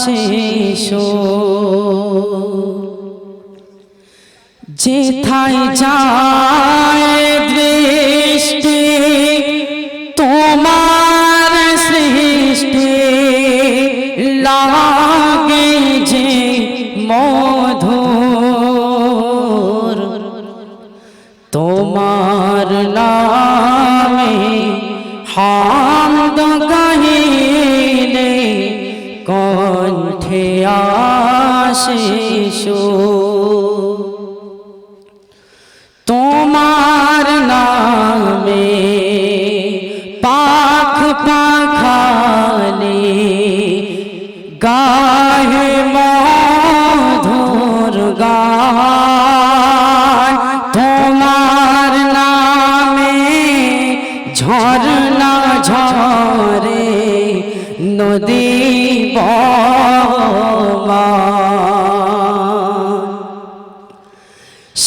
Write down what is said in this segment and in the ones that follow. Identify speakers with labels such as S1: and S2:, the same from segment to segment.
S1: শেষ যেথায় যায় দৃষ্টি তোমার সৃষ্টি লাগে যে মধুর। তোমার নামে হামদ কণ্ঠে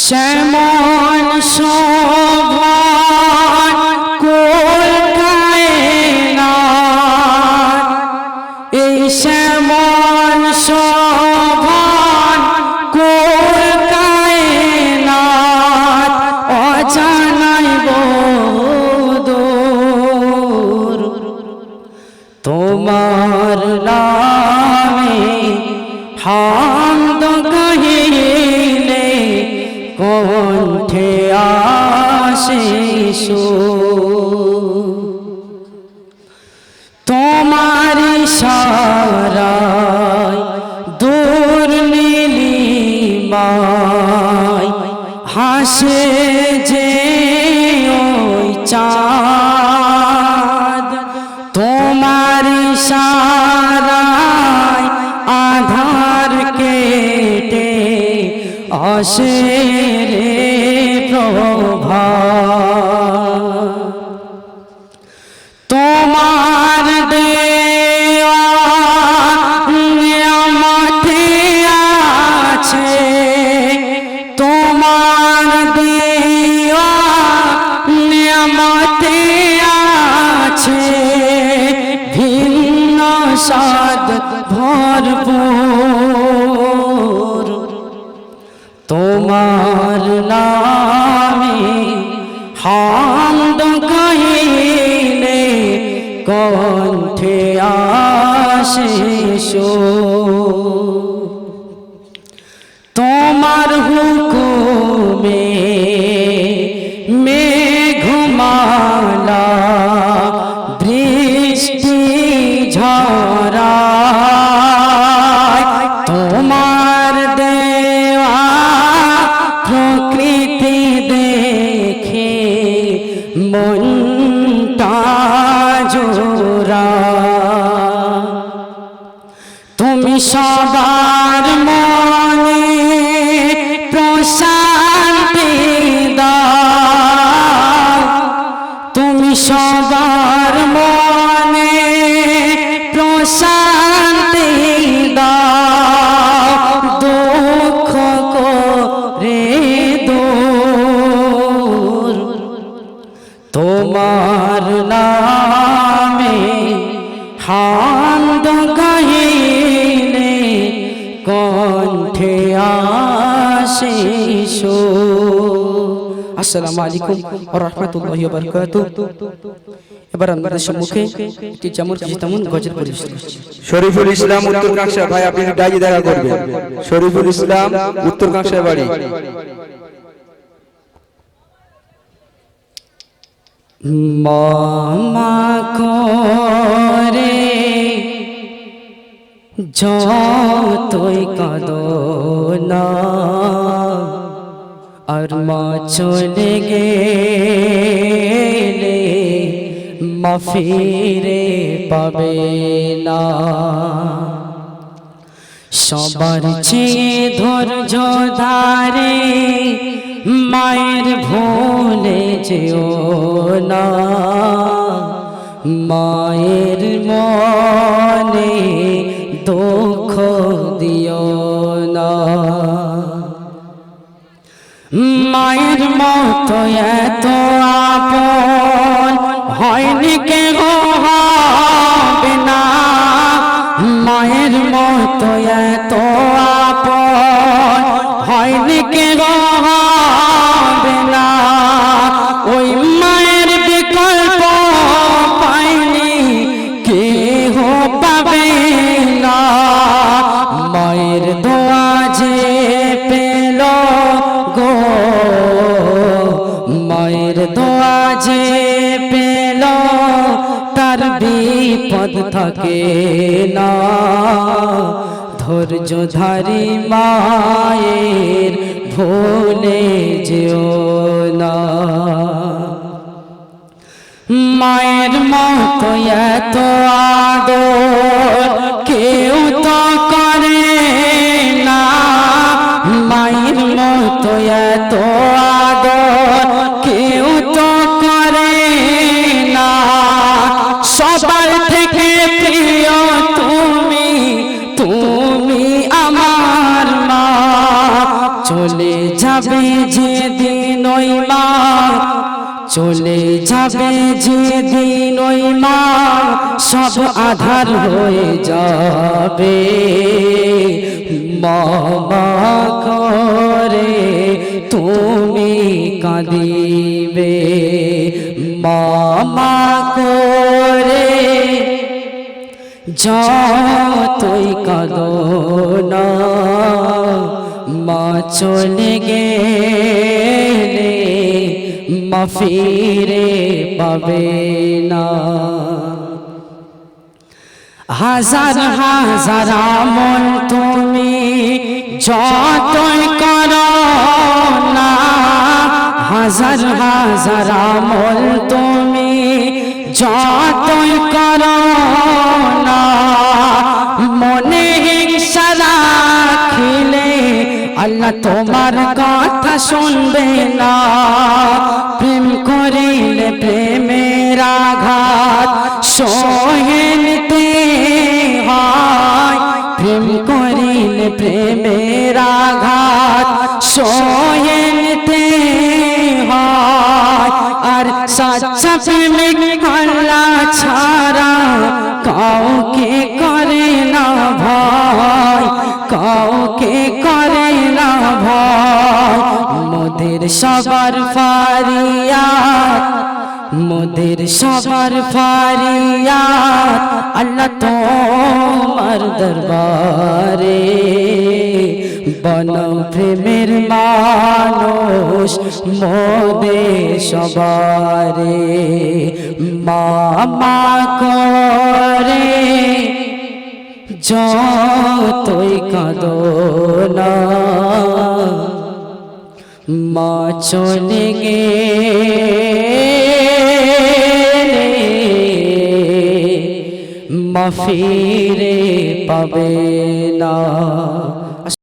S1: শ্যামন শোভন কণ্ঠে আশিস তোমার সারায় দূর নীলিমায় হাসে যে চাঁদ আসে প্রভা তোমার দেওয়া নিয়ামতে আছে। তোমার আছে। নামে হামদ কহিলে কণ্ঠে আশিস তোমার নামে হান্দ গাহিলে কণ্ঠে আশিস। আসসালামু আলাইকুম ওয়া রাহমাতুল্লাহি ওয়া বারাকাতুহু। এবার আমাদের সম্মুখে একটি যেমন কিছু তেমন গজল পরিবেশন
S2: শরীফুল ইসলাম উত্তর কাঁকসা ভাই, আপনি ডাকি দেখা করবেন। শরীফুল ইসলাম উত্তর কাঁকসা বাড়ি।
S1: মামা করে যতই কাঁদনা আর মা চলে গেলে মা ফিরে পাবে না। সবার চেয়ে ধৈর্য ধারে মায়ের ভুলে যেও না, মায়ের মনে দুঃখ দিও না। মায়ের মতো এত আপন হয়নি কে হবে না। মায়ের মতো এত আপন হয়নি কে হবে বিপদ থাকে না। ধৈর্য ধারি মায়ের ভোলে যেও না। মায়ের মতো এত যাবে যেদিন ওই মা সব আধার হয়ে যাবে। মামা করে তুমি কাঁদিবে। মামা করে যতই কাঁদো না। মা চলে গেলে মা ফিরে পাবে না। হাজার হাজার আমল তুমি যতই করো না, হাজার হাজার আমল তুমি যতই করো না। আল্লাহ তোমার কথা শুনবে না। প্রেম করিলে প্রেমের আঘাত সহে নিতে হয়। প্রেম করিলে প্রেমের আঘাত সহে নিতে হয়। আর সাচ্চা প্রেমিক আল্লাহ ছাড়া কাউকে করে না ভয় কাউকে সবার ফারিয়াত মোদের সবার ফারিয়াত আল্লাহ তোমার দরবারে বন প্রেমের মানুষ মোদের সবারে মামা করে। যতই কাঁদো না মা চলে গে। মা ফিরে পাবে না।